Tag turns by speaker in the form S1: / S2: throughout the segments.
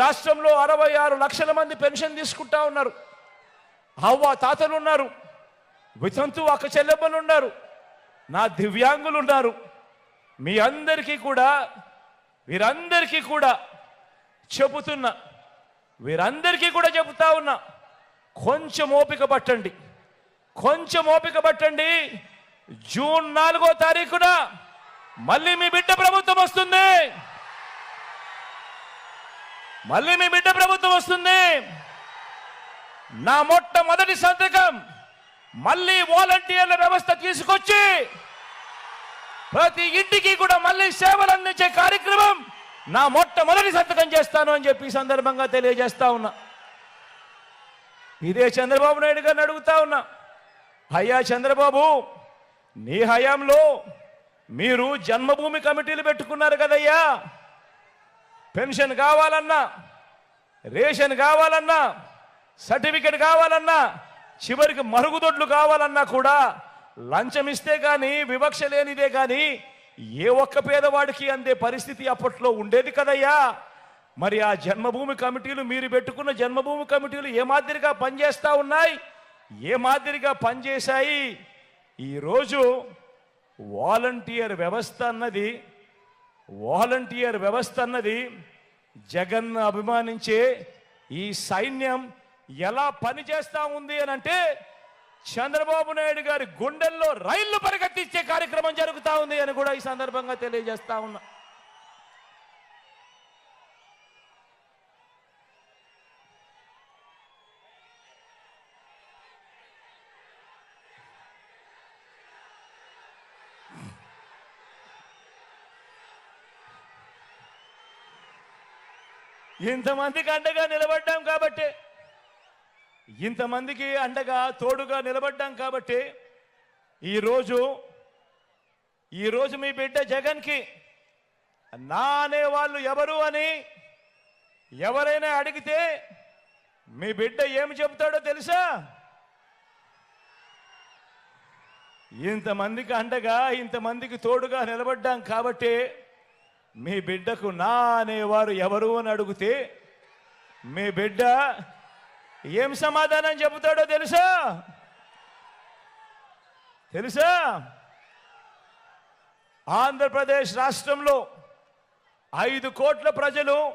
S1: రాష్ట్రంలో అరవై ఆరు లక్షల మంది పెన్షన్ తీసుకుంటా ఉన్నారు. అవ్వ తాతలు ఉన్నారు. వితంతు అక్క చెల్లెమ్మలు ఉన్నారు. నా దివ్యాంగులు ఉన్నారు. మీ అందరికీ కూడా వీరందరికీ కూడా చెబుతున్నా వీరందరికీ కూడా చెబుతా ఉన్నా కొంచెం ఓపిక పట్టండి. కొంచెం ఓపిక పట్టండి. జూన్ నాలుగో తారీఖున మళ్ళీ మీ బిడ్డ ప్రభుత్వం వస్తుంది. మళ్ళీ మీ బిడ్డ ప్రభుత్వం వస్తుంది. నా మొట్టమొదటి సంతకం మళ్ళీ వాలంటీర్ల వ్యవస్థ తీసుకొచ్చి ప్రతి ఇంటికి కూడా మళ్ళీ సేవలు అందించే కార్యక్రమం నా మొట్టమొదటి సంతకం చేస్తాను అని చెప్పి సందర్భంగా తెలియజేస్తా ఉన్నా. ఇదే చంద్రబాబు నాయుడు గారిని అడుగుతా ఉన్నా. అయ్యా చంద్రబాబు నీ హయాంలో మీరు జన్మభూమి కమిటీలు పెట్టుకున్నారు కదయ్యా. పెన్షన్ కావాలన్నా రేషన్ కావాలన్నా సర్టిఫికెట్ కావాలన్నా చివరికి మరుగుదొడ్లు కావాలన్నా కూడా లంచం ఇస్తే కానీ వివక్ష లేనిదే కానీ ఏ ఒక్క పేదవాడికి అందే పరిస్థితి అప్పట్లో ఉండేది కదయ్యా. మరి ఆ జన్మభూమి కమిటీలు మీరు పెట్టుకున్న జన్మభూమి కమిటీలు ఏ మాదిరిగా పనిచేస్తూ ఉన్నాయి? ఏ మాదిరిగా పనిచేశాయి? ఈరోజు వాలంటీర్ వ్యవస్థ అన్నది వాలంటీర్ వ్యవస్థ అన్నది జగన్ అభిమానించే ఈ సైన్యం ఎలా పనిచేస్తా ఉంది అని అంటే చంద్రబాబు నాయుడు గారి గుండెల్లో రైళ్ళు పరిగెత్తించే కార్యక్రమం జరుగుతా ఉంది అని కూడా ఈ సందర్భంగా తెలియజేస్తా ఉన్నా. ఇంతమందికి అండగా నిలబడ్డాం కాబట్టి ఇంతమందికి అండగా తోడుగా నిలబడ్డాం కాబట్టి ఈరోజు ఈరోజు మీ బిడ్డ జగన్కి నా అనేవాళ్ళు ఎవరు అని ఎవరైనా అడిగితే మీ బిడ్డ ఏమి చెబుతాడో తెలుసా? ఇంతమందికి అండగా ఇంతమందికి తోడుగా నిలబడ్డాం కాబట్టి మీ బిడ్డకు నా అనేవారు ఎవరు అని అడిగితే మీ బిడ్డ ఏం సమాధానం చెబుతాడో తెలుసా? తెలుసా? ఆంధ్రప్రదేశ్ రాష్ట్రంలో ఐదు కోట్ల ప్రజలు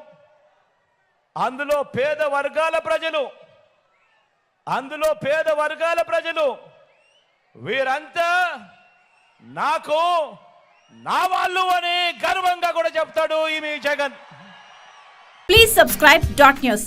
S1: అందులో పేద వర్గాల ప్రజలు అందులో పేద వర్గాల ప్రజలు వీరంతా నాకు నా వాళ్ళు అని గర్వంగా కూడా చెప్తాడు ఈమె Jagan.
S2: Please subscribe dot news